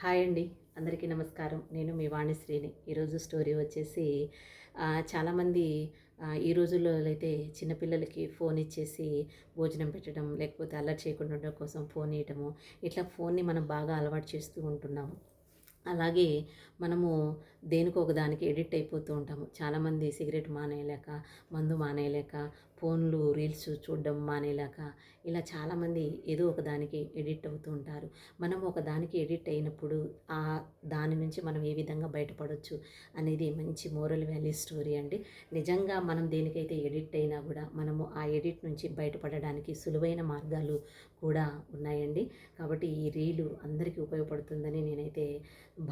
Hi అండి. అందరికీ నమస్కారం. నేను మీ వాణిశ్రీని. ఈరోజు స్టోరీ వచ్చేసి చాలామంది ఈ రోజుల్లో అయితే చిన్నపిల్లలకి ఫోన్ ఇచ్చేసి భోజనం పెట్టడం లేకపోతే అల్లరి చేయకుండా ఉండడం కోసం ఫోన్ ఇవ్వటము ఇట్లా ఫోన్ని మనం బాగా అలవాటు చేస్తూ ఉంటున్నాము. అలాగే మనము దేనికో ఒక దానికి ఎడిక్ట్ అయిపోతూ ఉంటాము. చాలామంది సిగరెట్ మానేయలేక మందు మానేయలేక ఫోన్లు రీల్స్ చూడడం మానేలాక ఇలా చాలామంది ఏదో ఒక దానికి ఎడిట్ అవుతూ ఉంటారు. మనం ఒక దానికి ఎడిట్ అయినప్పుడు ఆ దాని నుంచి మనం ఏ విధంగా బయటపడవచ్చు అనేది మంచి మోరల్ వాల్యూ స్టోరీ అండి. నిజంగా మనం దేనికైతే ఎడిట్ అయినా కూడా మనము ఆ ఎడిట్ నుంచి బయటపడడానికి సులువైన మార్గాలు కూడా ఉన్నాయండి. కాబట్టి ఈ రీలు అందరికీ ఉపయోగపడుతుందని నేనైతే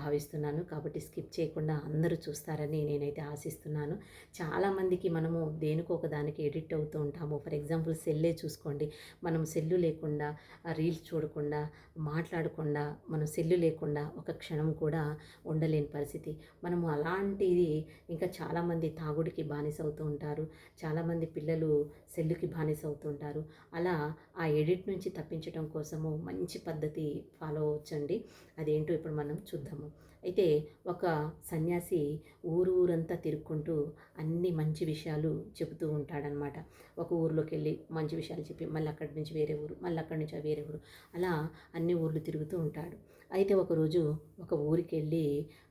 భావిస్తున్నాను. కాబట్టి స్కిప్ చేయకుండా అందరూ చూస్తారని నేనైతే ఆశిస్తున్నాను. చాలామందికి మనము దేనికో ఒక దానికి ఎడిట్ అవుతూ ఉంటాము. ఫర్ ఎగ్జాంపుల్ సెల్లే చూసుకోండి. మనం సెల్లు లేకుండా రీల్స్ చూడకుండా మాట్లాడకుండా మనం సెల్లు లేకుండా ఒక క్షణం కూడా ఉండలేని పరిస్థితి. మనము అలాంటిది ఇంకా చాలామంది తాగుడికి బానిస అవుతూ ఉంటారు. చాలామంది పిల్లలు సెల్లుకి బానిస అవుతూ ఉంటారు. అలా ఆ ఎడిట్ నుంచి తప్పించడం కోసము మంచి పద్ధతి ఫాలో అవ్వచ్చండి. అదేంటో ఇప్పుడు మనం చూద్దాము. అయితే ఒక సన్యాసి ఊరు ఊరంతా తిరుక్కుంటూ అన్ని మంచి విషయాలు చెబుతూ ఉంటాడనమాట. ఒక ఊర్లోకి వెళ్ళి మంచి విషయాలు చెప్పి మళ్ళీ అక్కడి నుంచి వేరే ఊరు మళ్ళీ అక్కడి నుంచి వేరే ఊరు అలా అన్ని ఊర్లు తిరుగుతూ ఉంటాడు. అయితే ఒకరోజు ఒక ఊరికి వెళ్ళి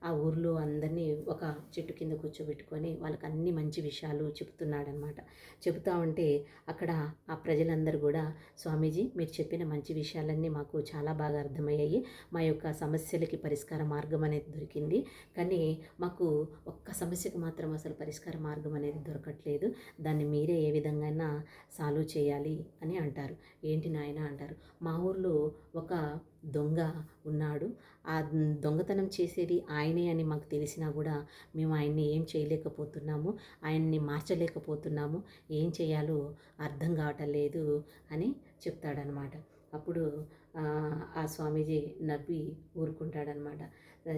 ఆ ఊర్లో అందరినీ ఒక చెట్టు కింద కూర్చోబెట్టుకొని వాళ్ళకి అన్ని మంచి విషయాలు చెప్తున్నాడనమాట చెబుతా ఉంటే అక్కడ ఆ ప్రజలందరూ కూడా స్వామీజీ మీరు చెప్పిన మంచి విషయాలన్నీ మాకు చాలా బాగా అర్థమయ్యాయి. మా యొక్క సమస్యలకి పరిష్కార మార్గం అనేది దొరికింది. కానీ మాకు ఒక్క సమస్యకు మాత్రం అసలు పరిష్కార మార్గం అనేది దొరకట్లేదు. దాన్ని మీరే ఏ విధంగా సాల్వ్ చేయాలి అని అంటారు. ఏంటి నాయన అంటారు. మా ఊర్లో ఒక దొంగ ఉన్నాడు. ఆ దొంగతనం చేసేది ఆయనే అని మాకు తెలిసినా కూడా మేము ఆయన్ని ఏం చేయలేకపోతున్నాము ఆయన్ని మార్చలేకపోతున్నాము ఏం చేయాలో అర్థం కావటం లేదు అని చెప్తాడనమాట. అప్పుడు ఆ, స్వామీజీ నవ్వి ఊరుకుంటాడనమాట.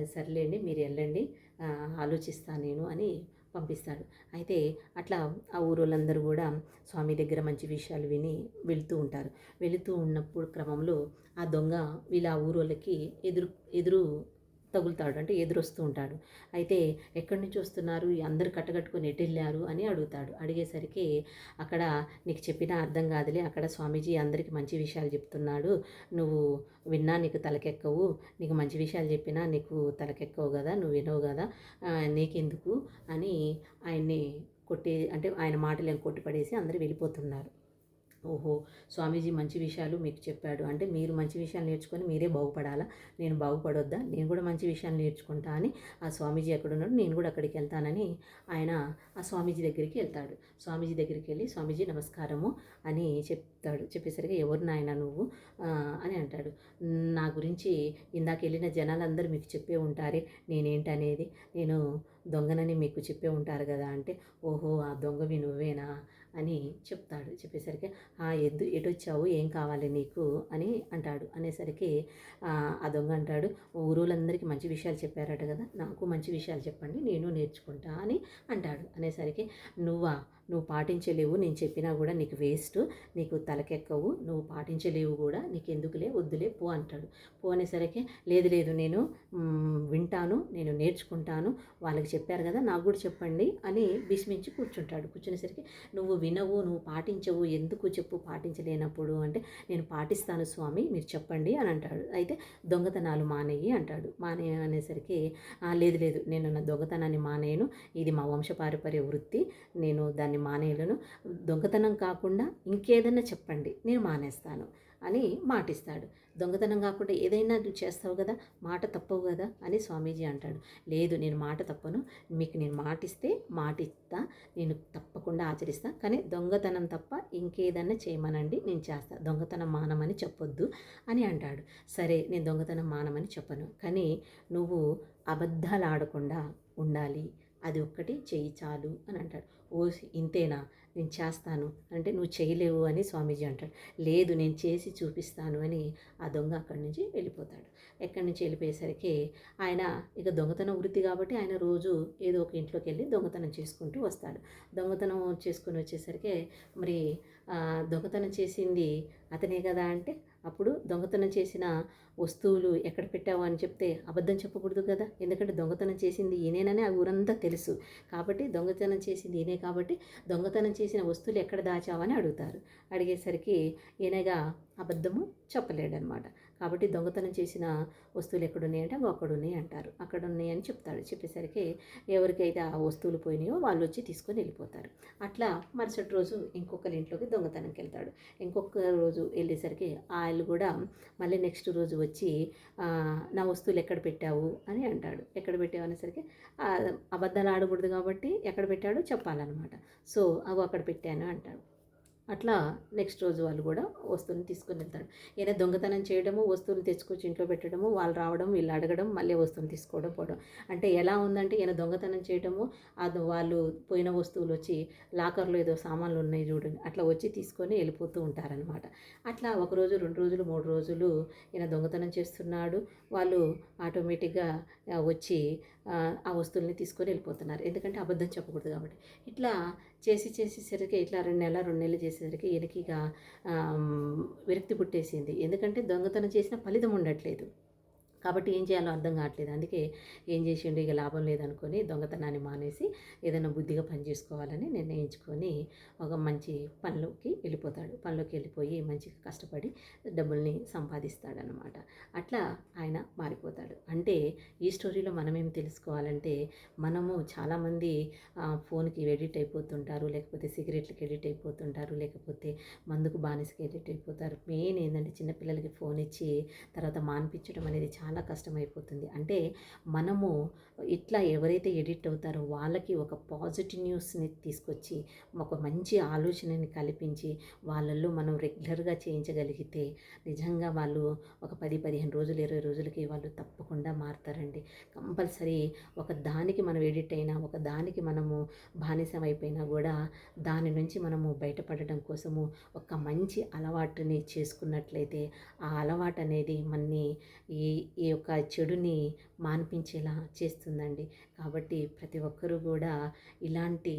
సర్లేండి మీరు వెళ్ళండి ఆలోచిస్తాను ఆలోచిస్తా నేను అని పంపిస్తాడు. అయితే అట్లా ఆ ఊరోళ్ళందరూ కూడా స్వామి దగ్గర మంచి విషయాలు విని వెళుతూ ఉంటారు. వెళుతూ ఉన్నప్పుడు క్రమంలో ఆ దొంగ వీళ్ళ ఆ ఊరోళ్ళకి ఎదురు ఎదురు తగులుతాడు అంటే ఎదురొస్తూ ఉంటాడు. అయితే ఎక్కడి నుంచి వస్తున్నారు? అందరు కట్టకట్టుకొని ఎటు వెళ్ళారు? అని అడుగుతాడు. అడిగేసరికి అక్కడ నీకు చెప్పినా అర్థం కాదులే అక్కడ స్వామీజీ అందరికీ మంచి విషయాలు చెప్తున్నాడు. నువ్వు విన్నా నీకు తలకెక్కవు నీకు మంచి విషయాలు చెప్పినా నీకు తలకెక్కవు కదా నువ్వు వినవు కదా నీకెందుకు? అని ఆయన్ని కొట్టి అంటే ఆయన మాటలు ఏం కొట్టిపడేసి అందరూ వెళ్ళిపోతున్నారు. ఓహో స్వామీజీ మంచి విషయాలు మీకు చెప్పాడు. అంటే మీరు మంచి విషయాలు నేర్చుకొని మీరే బాగుపడాలా? నేను బాగుపడొద్దా? నేను కూడా మంచి విషయాలు నేర్చుకుంటా అని ఆ స్వామీజీ ఎక్కడున్నాడు నేను కూడా అక్కడికి వెళ్తానని ఆయన ఆ స్వామీజీ దగ్గరికి వెళ్తాడు. స్వామీజీ దగ్గరికి వెళ్ళి స్వామీజీ నమస్కారము అని చెప్తాడు. చెప్పేసరికి ఎవరు నాయన నువ్వు? అని అంటాడు. నా గురించి ఇందాక వెళ్ళిన జనాలందరూ మీకు చెప్పే ఉంటారే. నేనేంటనేది? నేను దొంగనని మీకు చెప్పే ఉంటారు కదా అంటే ఓహో ఆ దొంగవి నువ్వేనా? అని చెప్తాడు. చెప్పేసరికి ఆ ఎద్దు ఎటొచ్చావు? ఏం కావాలి నీకు? అని అంటాడు. అనేసరికి ఆ దొంగ అంటాడు ఊరులందరికీ మంచి విషయాలు చెప్పారట కదా నాకు మంచి విషయాలు చెప్పండి నేను నేర్చుకుంటా అని అంటాడు. అనేసరికి నువ్వా? నువ్వు పాటించలేవు నేను చెప్పినా కూడా నీకు వేస్ట్ నీకు తలకెక్కవు నువ్వు పాటించలేవు కూడా నీకు ఎందుకులే వద్దులే పో అంటాడు. పో అనేసరికి లేదు లేదు నేను వింటాను నేను నేర్చుకుంటాను వాళ్ళకి చెప్పారు కదా నాకు కూడా చెప్పండి అని భీష్మించి కూర్చుంటాడు. కూర్చునేసరికి నువ్వు వినవు నువ్వు పాటించవు ఎందుకు చెప్పు పాటించలేనప్పుడు అంటే నేను పాటిస్తాను స్వామి మీరు చెప్పండి అని అంటాడు. అయితే దొంగతనాలు మానేయి అంటాడు. మానే అనేసరికి లేదు లేదు నేను నా దొంగతనాన్ని మానేయను ఇది మా వంశపారపర్య వృత్తి నేను దాన్ని మానేయలను. దొంగతనం కాకుండా ఇంకేదన్నా చెప్పండి నేను మానేస్తాను అని మాటిస్తాడు. దొంగతనం కాకుండా ఏదైనా నువ్వు చేస్తావు కదా మాట తప్పవు కదా అని స్వామీజీ అంటాడు. లేదు నేను మాట తప్పను. మీకు నేను మాటిస్తే మాటిస్తా నేను తప్పకుండా ఆచరిస్తా. కానీ దొంగతనం తప్ప ఇంకేదన్నా చేయమనండి నేను చేస్తా. దొంగతనం మానమని చెప్పొద్దు అని అంటాడు. సరే నేను దొంగతనం మానమని చెప్పను. కానీ నువ్వు అబద్ధాలు ఆడకుండా ఉండాలి. అది ఒక్కటి చేయి చాలు అని అంటాడు. ఓ ఇంతేనా? నేను చేస్తాను. అంటే నువ్వు చేయలేవు అని స్వామీజీ అంటాడు. లేదు నేను చేసి చూపిస్తాను అని ఆ దొంగ అక్కడి నుంచి వెళ్ళిపోతాడు. ఎక్కడి నుంచి వెళ్ళిపోయేసరికి ఆయన ఇక దొంగతనం వృత్తి కాబట్టి ఆయన రోజు ఏదో ఒక ఇంట్లోకి వెళ్ళి దొంగతనం చేసుకుంటూ వస్తాడు. దొంగతనం చేసుకుని వచ్చేసరికి మరి దొంగతనం చేసింది అతనే కదా అంటే అప్పుడు దొంగతనం చేసిన వస్తువులు ఎక్కడ పెట్టావు అని చెప్తే అబద్ధం చెప్పకూడదు కదా? ఎందుకంటే దొంగతనం చేసింది ఈయనేనని ఆ ఊరంతా తెలుసు. కాబట్టి దొంగతనం చేసింది ఈయనే కాబట్టి దొంగతనం చేసిన వస్తువులు ఎక్కడ దాచావని అడుగుతారు. అడిగేసరికి ఈయనగా అబద్ధము చెప్పలేడనమాట. కాబట్టి దొంగతనం చేసిన వస్తువులు ఎక్కడున్నాయంటే అవి అక్కడున్నాయి అంటారు. అక్కడ ఉన్నాయి అని చెప్తాడు. చెప్పేసరికి ఎవరికైతే ఆ వస్తువులు పోయినాయో వాళ్ళు వచ్చి తీసుకొని వెళ్ళిపోతారు. అట్లా మరుసటి రోజు ఇంకొకరి ఇంట్లోకి దొంగతనంకి వెళ్తాడు. ఇంకొక రోజు వెళ్ళేసరికి ఆ వాళ్ళు కూడా మళ్ళీ నెక్స్ట్ రోజు వచ్చి నా వస్తువులు ఎక్కడ పెట్టావు? అని అంటాడు. ఎక్కడ పెట్టావు? అనేసరికి అబద్ధాలు ఆడకూడదు కాబట్టి ఎక్కడ పెట్టాడో చెప్పాలన్నమాట. సో అవి అక్కడ పెట్టాను అంటాడు. అట్లా నెక్స్ట్ రోజు వాళ్ళు కూడా వస్తువుని తీసుకొని వెళ్తాడు ఈయన దొంగతనం చేయడము వస్తువులు తెచ్చుకొచ్చి ఇంట్లో పెట్టడము వాళ్ళు రావడం వీళ్ళు అడగడం మళ్ళీ వస్తువులు తీసుకోవడం పోవడం. అంటే ఎలా ఉందంటే ఈయన దొంగతనం చేయడము అది వాళ్ళు పోయిన వస్తువులు వచ్చి లాకర్లో ఏదో సామాన్లు ఉన్నాయి చూడండి అట్లా వచ్చి తీసుకొని వెళ్ళిపోతూ ఉంటారనమాట అట్లా ఒక రోజు రెండు రోజులు మూడు రోజులు ఈయన దొంగతనం చేస్తున్నాడు వాళ్ళు ఆటోమేటిక్గా వచ్చి ఆ వస్తువుల్ని తీసుకొని వెళ్ళిపోతున్నారు. ఎందుకంటే అబద్ధం చెప్పకూడదు కాబట్టి. ఇట్లా చేసి చేసేసరికి ఇట్లా రెండు నెలలు రెండు నెలలు చేసేసరికి ఈయనకి ఇక విరక్తి పుట్టేసింది. ఎందుకంటే దొంగతనం చేసిన ఫలితం ఉండట్లేదు. కాబట్టి ఏం చేయాలో అర్థం కావట్లేదు. అందుకే ఏం చేసిండు ఇక లాభం లేదనుకొని దొంగతనాన్ని మానేసి ఏదైనా బుద్ధిగా పని చేసుకోవాలని నిర్ణయించుకొని ఒక మంచి పనిలోకి వెళ్ళిపోతాడు. పనిలోకి వెళ్ళిపోయి మంచిగా కష్టపడి డబ్బుల్ని సంపాదిస్తాడనమాట అట్లా ఆయన మారిపోతాడు. అంటే ఈ స్టోరీలో మనం ఏం తెలుసుకోవాలంటే మనము చాలామంది ఫోన్కి ఎడిట్ అయిపోతుంటారు లేకపోతే సిగరెట్లకి ఎడిట్ అయిపోతుంటారు లేకపోతే మందుకు బానిసకి ఎడిట్ అయిపోతారు. మెయిన్ ఏంటంటే చిన్నపిల్లలకి ఫోన్ ఇచ్చి తర్వాత మాన్పించడం అనేది చాలా చాలా కష్టమైపోతుంది. అంటే మనము ఇట్లా ఎవరైతే ఎడిట్ అవుతారో వాళ్ళకి ఒక పాజిటివ్ న్యూస్ని తీసుకొచ్చి ఒక మంచి ఆలోచనని కల్పించి వాళ్ళల్లో మనం రెగ్యులర్గా చేయించగలిగితే నిజంగా వాళ్ళు ఒక పది పదిహేను రోజులు ఇరవై రోజులకి వాళ్ళు తప్పకుండా మారుతారండి. కంపల్సరీ ఒక దానికి మనం ఎడిట్ అయినా ఒక దానికి మనము బానిసం అయిపోయినా కూడా దాని నుంచి మనము బయటపడడం కోసము ఒక మంచి అలవాటుని చేసుకున్నట్లయితే ఆ అలవాటు అనేది మనని ఈ ఈ యొక్క చెడుని మాన్పించేలా చేస్తుందండి. కాబట్టి ప్రతి ఒక్కరూ కూడా ఇలాంటి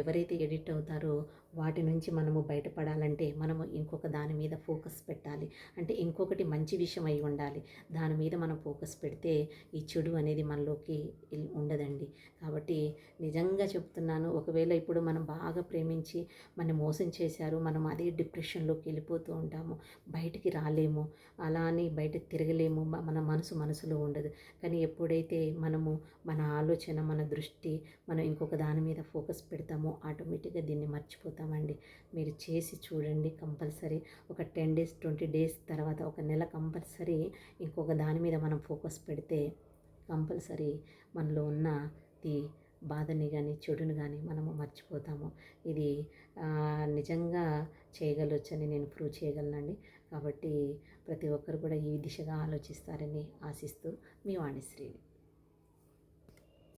ఎవరైతే ఎడిట్ అవుతారో వాటి నుంచి మనము బయటపడాలంటే మనము ఇంకొక దాని మీద ఫోకస్ పెట్టాలి. అంటే ఇంకొకటి మంచి విషయం అయి ఉండాలి. దాని మీద మనం ఫోకస్ పెడితే ఈ చెడు అనేది మనలోకి ఉండదండి. కాబట్టి నిజంగా చెప్తున్నాను ఒకవేళ ఇప్పుడు మనం బాగా ప్రేమించి మన మోసం చేశారు మనం అదే డిప్రెషన్లోకి వెళ్ళిపోతూ ఉంటాము బయటికి రాలేము అలా అని బయట తిరగలేము మన మనసు మనసులో ఉండదు. కానీ ఎప్పుడైతే మనము మన ఆలోచన మన దృష్టి మనం ఇంకొక దాని మీద ఫోకస్ పెడతామో ఆటోమేటిక్గా దీన్ని మర్చిపోతామండి. మీరు చేసి చూడండి కంపల్సరీ. ఒక టెన్ డేస్ ట్వంటీ డేస్ తర్వాత ఒక నెల కంపల్సరీ ఇంకొక దాని మీద మనం ఫోకస్ పెడితే కంపల్సరీ మనలో ఉన్న ది బాధని కానీ చెడుని కానీ మనము మర్చిపోతాము. ఇది నిజంగా చేయగలవచ్చని నేను ప్రూవ్ చేయగలనండి. కాబట్టి ప్రతి ఒక్కరు కూడా ఈ దిశగా ఆలోచిస్తారని ఆశిస్తూ మీ వాణిశ్రీని.